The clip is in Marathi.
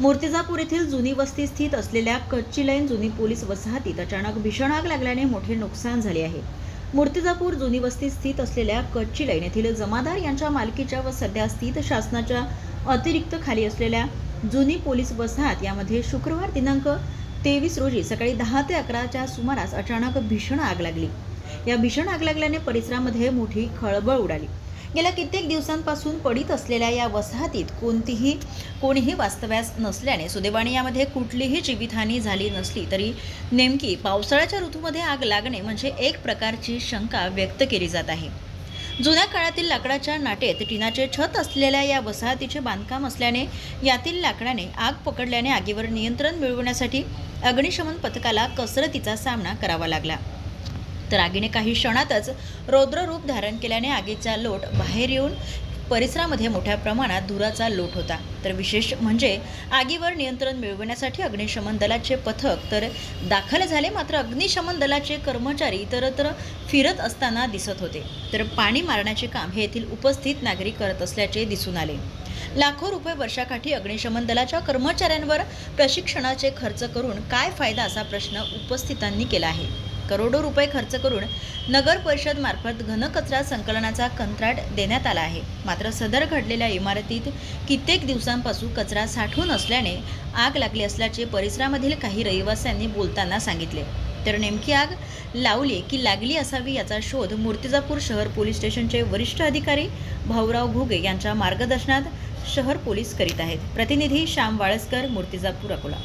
मूर्तिजापूर येथील जुनी वस्ती स्थित असलेल्या कच्ची लाईन जुनी पोलीस वसाहतीत अचानक भीषण आग लागल्याने मोठे नुकसान झाले आहे. मूर्तिजापूर जुनी वस्ती स्थित असलेल्या कच्ची लाईन येथील जमादार यांच्या मालकीच्या व सध्या स्थित शासनाच्या अतिरिक्त खाली असलेल्या जुनी पोलीस वसाहत यामध्ये शुक्रवार दिनांक तेवीस रोजी सकाळी दहा ते अकराच्या सुमारास अचानक भीषण आग लागली. या भीषण आग लागल्याने परिसरामध्ये मोठी खळबळ उडाली. गेल्या कित्येक दिवसांपासून पडीत असलेल्या या वसाहतीत कोणतीही कोणीही वास्तव्यास नसल्याने सुदैवाने यामध्ये कुठलीही जीवितहानी झाली नसली तरी नेमकी पावसाळ्याच्या ऋतूमध्ये आग लागणे म्हणजे एक प्रकारची शंका व्यक्त केली जात आहे. जुन्या काळातील लाकडाच्या नाटेत टिनाचे छत असलेल्या या वसाहतीचे बांधकाम असल्याने यातील लाकडाने आग पकडल्याने आगीवर नियंत्रण मिळवण्यासाठी अग्निशमन पथकाला कसरतीचा सामना करावा लागला. तर आगीने काही क्षणातच रौद्र रूप धारण केल्याने आगीचा लोट बाहेर येऊन परिसरामध्ये मोठ्या प्रमाणात धुराचा लोट होता. तर विशेष म्हणजे आगीवर नियंत्रण मिळवण्यासाठी अग्निशमन दलाचे पथक तर दाखल झाले मात्र अग्निशमन दलाचे कर्मचारी इतरत्र फिरत असताना दिसत होते. तर पाणी मारण्याचे काम हे येथील उपस्थित नागरिक करत असल्याचे दिसून आले. लाखो रुपये वर्षाकाठी अग्निशमन दलाच्या कर्मचाऱ्यांवर प्रशिक्षणाचे खर्च करून काय फायदा असा प्रश्न उपस्थितांनी केला आहे. करोडो रुपये खर्च करून नगर परिषदमार्फत घनकचरा संकलनाचा कंत्राट देण्यात आला आहे. मात्र सदर घडलेल्या इमारतीत कित्येक दिवसांपासून कचरा साठवून असल्याने आग लागली असल्याचे परिसरामधील काही रहिवाशांनी बोलताना सांगितले. तर नेमकी आग लावली की लागली असावी याचा शोध मूर्तिजापूर शहर पोलीस स्टेशनचे वरिष्ठ अधिकारी भाऊराव घुगे यांच्या मार्गदर्शनात शहर पोलीस करीत आहेत. प्रतिनिधी श्याम वाळसकर मूर्तिजापूर अकोला.